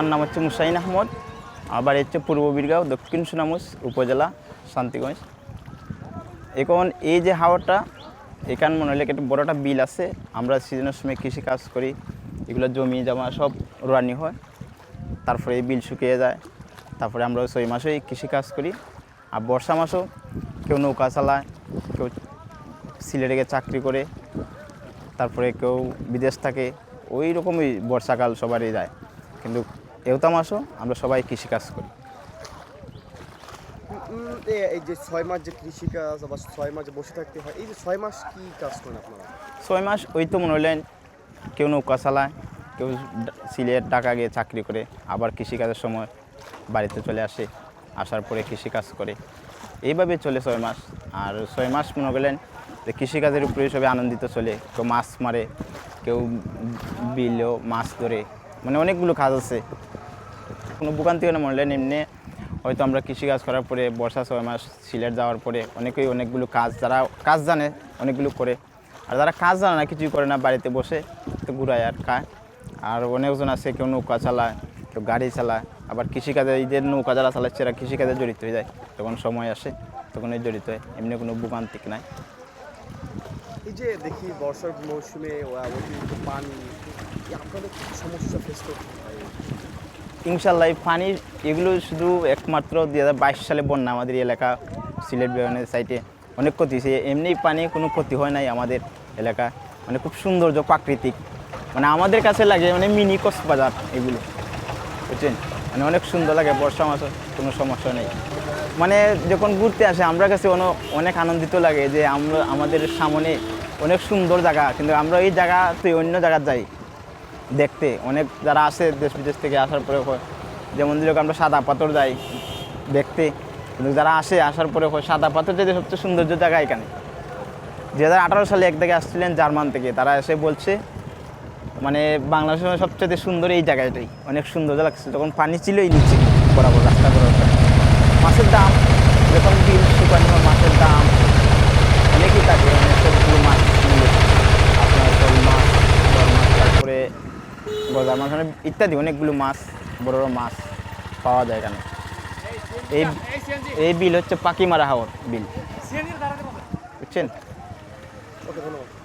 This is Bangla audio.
আমার নাম হচ্ছে মুসাইন আহমদ। বাড়ি হচ্ছে পূর্ব বীরগাঁও, দক্ষিণ সুনামুস, উপজেলা শান্তিগঞ্জ। এখন এই যে হাওয়াটা এখান মনে হলে একটা বড় একটা বিল আছে। আমরা সিজনের সময় কৃষি কাজ করি, এগুলো জমি জমা সব রোয়ানি হয়। তারপরে এই বিল শুকিয়ে যায়। তারপরে আমরা ছয় মাসেই কৃষি কাজ করি। আর বর্ষা মাসেও কেউ নৌকা চালায়, কেউ সিলেটে গিয়ে চাকরি করে, তারপরে কেউ বিদেশ থাকে। ওই রকমই বর্ষাকাল সবারই যায়। কিন্তু এওতা মাসও আমরা সবাই কৃষিকাজ করি। এই যে ছয় মাস যে কৃষিকাজ আবার ছয় মাস বসে থাকতে হয় এই যে ছয় মাস কি কাজ করেন আপনারা? ছয় মাস ওই তো মনে হলেন কেউ নৌকা চালায় কেউ সিলেট ঢাকা গিয়ে চাকরি করে আবার কৃষিকাজের সময় বাড়িতে চলে আসে আসার পরে কৃষিকাজ করে। এইভাবে চলে ছয় মাস। আর ছয় মাস মনে করলেন যে কৃষিকাজের উপরে সবাই আনন্দিত চলে কেউ মাছ মারে কেউ বিলেও মাছ ধরে মানে অনেকগুলো কাজ আছে। কোনো ভোগান্তি না মনে এমনি হয়তো আমরা কৃষিকাজ করার পরে বর্ষা ছয় মাস সিলেট যাওয়ার পরে অনেকেই অনেকগুলো কাজ, যারা কাজ জানে, অনেকগুলো করে। আর যারা কাজ জানে না, কিছুই করে না, বাড়িতে বসে তো ঘুরায় আর খায়। আর অনেকজন আছে, কেউ নৌকা চালায়, কেউ গাড়ি চালায়। আবার কৃষিকাজে যে নৌকা যারা চালাচ্ছে, এরা কৃষিকাজে জড়িত হয়ে যায়। যখন সময় আসে তখন এই জড়িত হয়। এমনি কোনো ভোগান্তিক নাই। এই যে দেখি বর্ষার মৌসুমে পানি ইনশাল্লাহ এই পানির এগুলো শুধু একমাত্র দু হাজার বাইশ সালে বন্যা আমাদের এলাকা, সিলেট বিমানের সাইটে অনেক ক্ষতি হয়েছে। এমনি পানি কোনো ক্ষতি হয় নাই আমাদের এলাকা। মানে খুব সৌন্দর্য, প্রাকৃতিক। মানে আমাদের কাছে লাগে মানে মিনি কক্সবাজার এগুলো। বুঝছেন? মানে অনেক সুন্দর লাগে, বর্ষা মাসে কোনো সমস্যা নেই। মানে যখন ঘুরতে আসে, আমরা কাছে অন- অনেক আনন্দিত লাগে যে আমরা, আমাদের সামনে অনেক সুন্দর জায়গা। কিন্তু আমরা এই জায়গা তুই অন্য জায়গায় যাই। দেখতে। অনেক যারা আসে দেশ বিদেশ থেকে আসার পরে যেমন দিলে আমরা সাদা পাথর যাই দেখতে। কিন্তু যারা আসে, আসার পরে সাদা পাথর যেতে সবচেয়ে সৌন্দর্য জায়গা এখানে। দু হাজার আঠারো সালে এক জায়গায় আসছিলেন জার্মান থেকে। তারা এসে বলছে মানে বাংলাদেশের সবচেয়ে সুন্দর এই জায়গাটাই। অনেক সুন্দর লাগছে। যখন পানি ছিল এই নিচে, বরাবর রাস্তা বরাবর। মাছের দাম, যখন বিল শুকানো মাছের দাম, অনেকই থাকে। অনেক সবগুলো মাছ মিলে আপনার শোল মাছ বড় মাছ তারপরে গজার মাছ মানে ইত্যাদি অনেকগুলো মাছ বড় বড় মাছ পাওয়া যায় এখানে। এই এই বিল হচ্ছে পাকিমারা হাওর বিল। বুঝছেন? ওকে ধন্যবাদ।